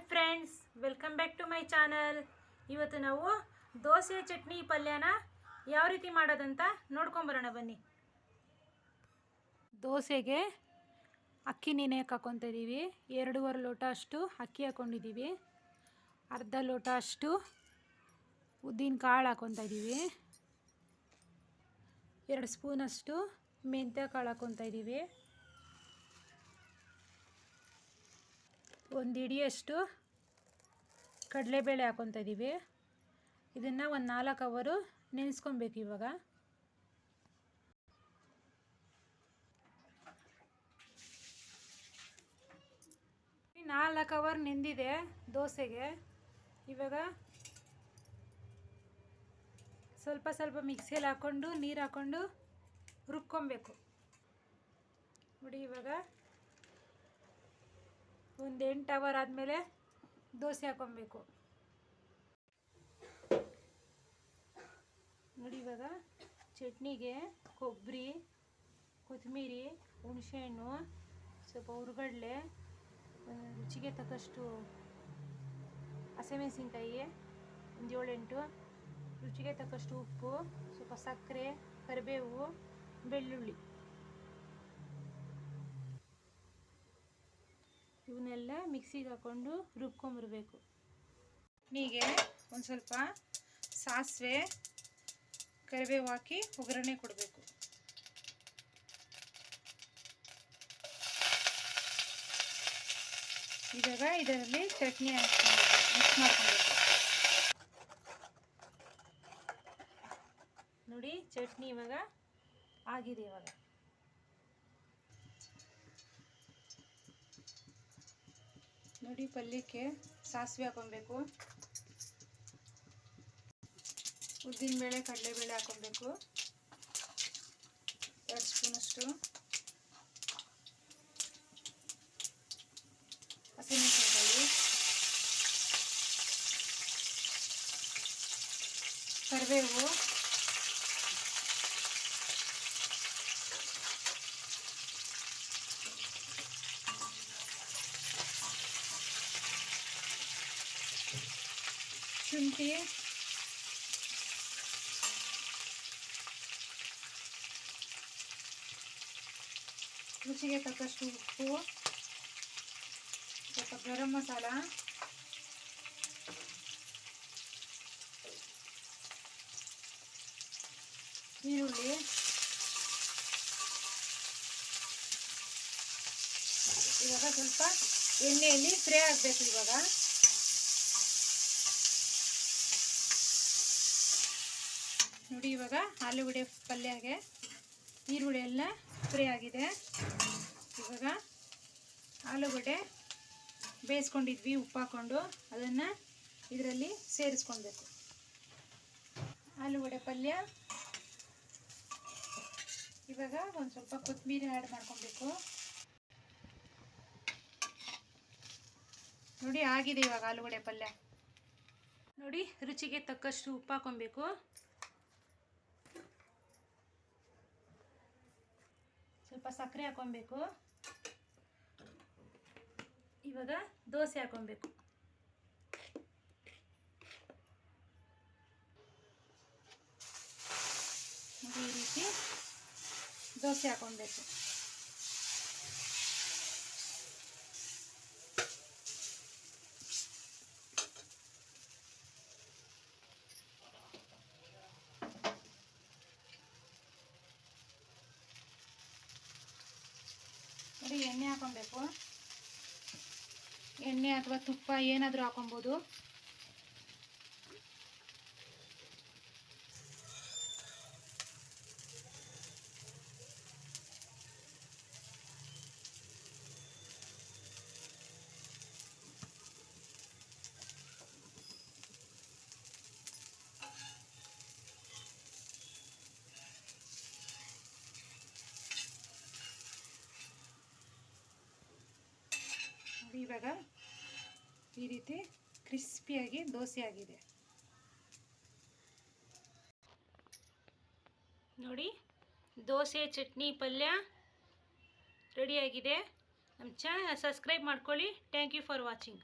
Hi friends welcome back to my channel ಇವತ್ತು ನಾವು ದೋಸೆ, ಚಟ್ನಿ, ಪಲ್ಯನ ಯಾವ ರೀತಿ ಮಾಡೋದಂತ ನೋಡ್ಕೊಂಬರೋಣ ಬನ್ನಿ. ದೋಸೆಗೆ ಅಕ್ಕಿ ನೆನೆ ಹಾಕ್ಕೊತ ಇದ್ದೀವಿ ಎರಡೂವರೆ ಲೋಟ ಅಷ್ಟು ಅಕ್ಕಿ ಹಾಕ್ಕೊಂಡಿದ್ದೀವಿ ಅರ್ಧ ಲೋಟ ಅಷ್ಟು ಉದ್ದಿನ ಕಾಳು ಹಾಕ್ಕೊತ ಇದ್ದೀವಿ ಎರಡು ಸ್ಪೂನಷ್ಟು ಮೆಂತ್ಯ ಕಾಳು ಹಾಕ್ಕೊತ ಇದ್ದೀವಿ ಒಂದು ಹಿಡಿಯಷ್ಟು ಕಡಲೆಬೇಳೆ ಹಾಕ್ಕೊತ ಇದ್ದೀವಿ. ಇದನ್ನು ಒಂದು ನಾಲ್ಕು ಅವರು ನೆನೆಸ್ಕೊಬೇಕು ಇವಾಗ. ನಾಲ್ಕು ಅವರ್ ನೆಂದಿದೆ ದೋಸೆಗೆ. ಇವಾಗ ಸ್ವಲ್ಪ ಸ್ವಲ್ಪ ಮಿಕ್ಸಿಯಲ್ಲಿ ಹಾಕ್ಕೊಂಡು ನೀರು ಹಾಕ್ಕೊಂಡು ರುಬ್ಕೊಬೇಕು. ನೋಡಿ ಇವಾಗ ಒಂದು ಎಂಟು ಅವರ್ ಆದಮೇಲೆ ದೋಸೆ ಹಾಕೊಬೇಕು. ನೋಡಿ ಇವಾಗ ಚಟ್ನಿಗೆ ಕೊಬ್ಬರಿ ಕೊತ್ತಂಬರಿ ಹುಣಸೆಹಣ್ಣು, ಸ್ವಲ್ಪ ಹುರುಗಡ್ಲೆ ರುಚಿಗೆ ತಕ್ಕಷ್ಟು ಹಸಿಮೆಣಸಿನ್ಕಾಯಿ ಒಂದು ಏಳೆಂಟು, ರುಚಿಗೆ ತಕ್ಕಷ್ಟು ಉಪ್ಪು, ಸ್ವಲ್ಪ ಸಕ್ಕರೆ, ಕರಿಬೇವು, ಬೆಳ್ಳುಳ್ಳಿ. ಇವನ್ನೆಲ್ಲ ಮಿಕ್ಸಿಗೆ ಹಾಕ್ಕೊಂಡು ರುಬ್ಕೊಂಬರ್ಬೇಕು. ಚಟ್ನಿಗೆ ಒಂದು ಸ್ವಲ್ಪ ಸಾಸಿವೆ, ಕರಿಬೇವು ಹಾಕಿ ಒಗ್ಗರಣೆ ಕೊಡಬೇಕು. ಇವಾಗ ಇದರಲ್ಲಿ ಚಟ್ನಿ ಹಾಕ್ಕೊಂಡು ಮಿಕ್ಸ್ ಮಾಡ್ಕೊಬೇಕು. ನೋಡಿ, ಚಟ್ನಿ ಇವಾಗ ಆಗಿದೆ ಇವಾಗ. ನೋಡಿ ಪಲ್ಯಕ್ಕೆ ಸಾಸಿವೆ ಹಾಕೊಬೇಕು. ಉದ್ದಿನಬೇಳೆ ಕಡಲೆಬೇಳೆ ಹಾಕೊಬೇಕು. ಎರಡು ಸ್ಪೂನಷ್ಟು. ಹಸಿಮೆಣಸಿನ್ಕಾಯಿ. ಕರಿಬೇವು. ಶುಂಠಿ ರುಚಿಗೆ ತಕ್ಕಷ್ಟು ಉಪ್ಪು ಸ್ವಲ್ಪ ಗರಂ ಮಸಾಲ ಈರುಳ್ಳಿ ಇವಾಗ ಸ್ವಲ್ಪ ಎಣ್ಣೆಯಲ್ಲಿ ಫ್ರೈ ಆಗಬೇಕು ಇವಾಗ ನೋಡಿ ಇವಾಗ ಆಲೂಗಡ್ಡೆ ಪಲ್ಯಗೆ ಈರುಳ್ಳಿ ಎಲ್ಲ ಫ್ರೈ ಆಗಿದೆ. ಇವಾಗ ಆಲೂಗಡ್ಡೆ ಬೇಯಿಸ್ಕೊಂಡಿದ್ವಿ, ಉಪ್ಪು ಹಾಕ್ಕೊಂಡು ಅದನ್ನು ಇದರಲ್ಲಿ ಸೇರಿಸ್ಕೊಳ್ಬೇಕು. ಆಲೂಗಡ್ಡೆ ಪಲ್ಯ ಇವಾಗ ಒಂದು ಸ್ವಲ್ಪ ಕೊತ್ತಂಬರಿ ಆ್ಯಡ್ ಮಾಡ್ಕೊಬೇಕು ನೋಡಿ ಆಗಿದೆ ಇವಾಗ ಆಲೂಗಡ್ಡೆ ಪಲ್ಯ. ನೋಡಿ ರುಚಿಗೆ ತಕ್ಕಷ್ಟು ಉಪ್ಪು ಹಾಕೊಬೇಕು ಸ್ವಲ್ಪ ಸಕ್ಕರೆ ಹಾಕೊಬೇಕು ಇವಾಗ ದೋಸೆ ಹಾಕೊಬೇಕು ಈ ರೀತಿ ದೋಸೆ ಹಾಕೊಬೇಕು ನೋಡಿ ಎಣ್ಣೆ ಹಾಕೊಬೇಕು. ಎಣ್ಣೆ ಅಥವಾ ತುಪ್ಪ ಏನಾದರೂ ಹಾಕೊಬೋದು. ಇವಾಗ ಈ ರೀತಿ ಕ್ರಿಸ್ಪಿಯಾಗಿ ದೋಸೆ ಆಗಿದೆ ನೋಡಿ, ದೋಸೆ, ಚಟ್ನಿ, ಪಲ್ಯ ರೆಡಿಯಾಗಿದೆ. ನಮ್ಮ ಚಾನಲ್ ಸಬ್ಸ್ಕ್ರೈಬ್ ಮಾಡ್ಕೊಳ್ಳಿ. Thank you for watching